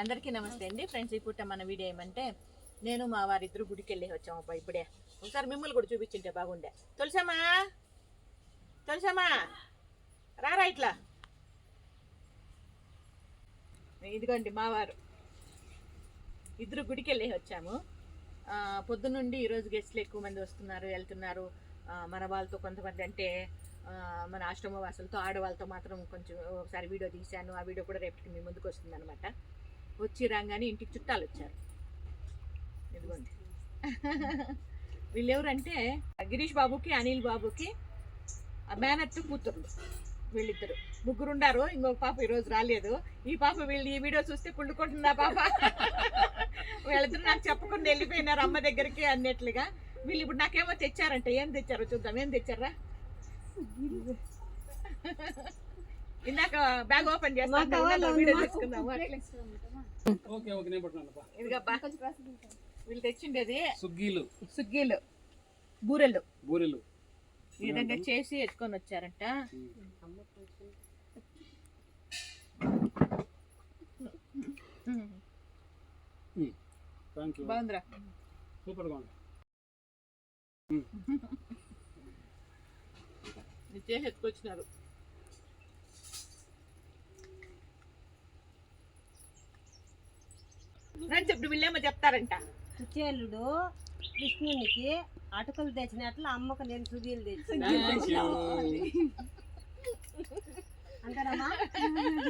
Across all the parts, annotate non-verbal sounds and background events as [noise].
అందరికీ నమస్తే అండి. ఫ్రెండ్స్ ఈ పూట మన వీడియో ఏమంటే నేను మా వారిద్దరు గుడికి వెళ్ళి వచ్చాము అబ్బా ఇప్పుడే. ఒకసారి మిమ్మల్ని కూడా చూపించింటే బాగుండే. తులసమ్మా? తులసమ్మా? రారా ఇట్లా? ఇదిగోండి మావారు ఇద్దరు గుడికి వెళ్ళి వచ్చాము పొద్దునుండి ఈరోజు గెస్ట్లు ఎక్కువ మంది వస్తున్నారు వెళ్తున్నారు. మన వాళ్ళతో కొంతమంది అంటే మన ఆశ్రమ వాసులతో ఆడవాళ్ళతో మాత్రం కొంచెం ఒకసారి వీడియో తీశాను. ఆ వీడియో కూడా రేపటికి మీ ముందుకు వస్తుంది అనమాట వచ్చి రాగానే ఇంటికి చుట్టాలు వచ్చారు ఇదిగోండి. [laughs] వీళ్ళు ఎవరంటే గిరీష్ బాబుకి అనిల్ బాబుకి ఆ మేనత్తు కూతుర్లు వీళ్ళిద్దరు. ముగ్గురు ఉండారు ఇంకొక పాప ఈరోజు రాలేదు. ఈ పాప వీళ్ళు ఈ వీడియో చూస్తే పుండుకుంటుందా పాప? [laughs] వీళ్ళిద్దరు నాకు చెప్పకుండా వెళ్ళిపోయినారు అమ్మ దగ్గరికి అన్నట్లుగా. వీళ్ళు ఇప్పుడు నాకేమో తెచ్చారంట. ఏం తెచ్చారో చూద్దాం. ఏం తెచ్చారా? ఇందాక బ్యాగ్ ఓపెన్ చేస్తాను. వీడియో. ఓకే ఓకే నేను పట్టుకున్నాను ఇదిగబ్బా వీళ్ళు తెచ్చిండేది సుగ్గీలు సుగ్గీలు బూరెలు. బూరెలు. ఈ విధంగా చేసి ఎత్తుకొని వచ్చారంట. బాగుందిరా. సూపర్గా ఉంది. ఇది చేసి ఎత్తుకొచ్చినారు. ఫ్రెండ్స్ ఇప్పుడు వీళ్ళేమో చెప్తారంట. కుచేలుడు కృష్ణునికి అటుకులు తెచ్చినట్లు అమ్మకు నేను సుగీలు తెచ్చి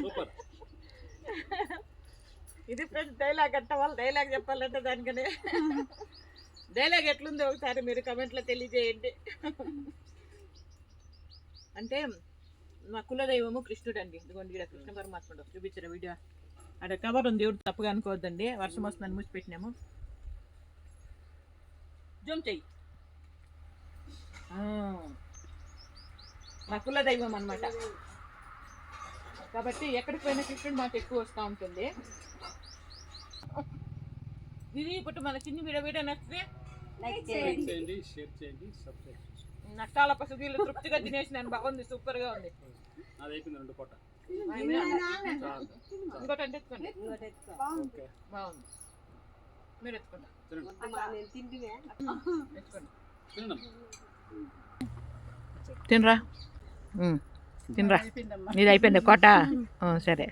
సూపర్ ఇది ఫ్రెండ్స్ డైలాగ్ అంట వాళ్ళు డైలాగ్ చెప్పాలంటే దానికనే. డైలాగ్ ఎట్లుందో ఒకసారి మీరు కమెంట్లో తెలియజేయండి. అంటే మా కులదైవము కృష్ణుడు అండి ఇదిగోండి ఇక్కడ కృష్ణ పరమాత్ముడు చూపించిన వీడియో. అక్కడ కవర్ ఉంది దేవుడు తప్పుగా అనుకోవద్దండి. వర్షం వస్తుందని మూసిపెట్టినాము జూమ్ చెయ్యి. ఆ, మా కులదైవం అన్నమాట. కాబట్టి ఎక్కడికి పోయినా కృష్ణుడు మాకు ఎక్కువ వస్తూ ఉంటుంది. ఇది ఇప్పుడు మన చిన్న వీడియో వీడియో నచ్చితే లైక్ చేయండి. షేర్ చేయండి సబ్స్క్రైబ్ నష్టాల పసుగీలు తృప్తిగా తినేసినాను. బాగుంది సూపర్గా ఉంది. అది అయిపోయింది రెండు పూట. ఇంకోటి అంటే ఎత్తుకోండి బాగుంది మీరు ఎత్తుకోండి తినరా? తినరా ఇది అయిపోయింది కోట సరే.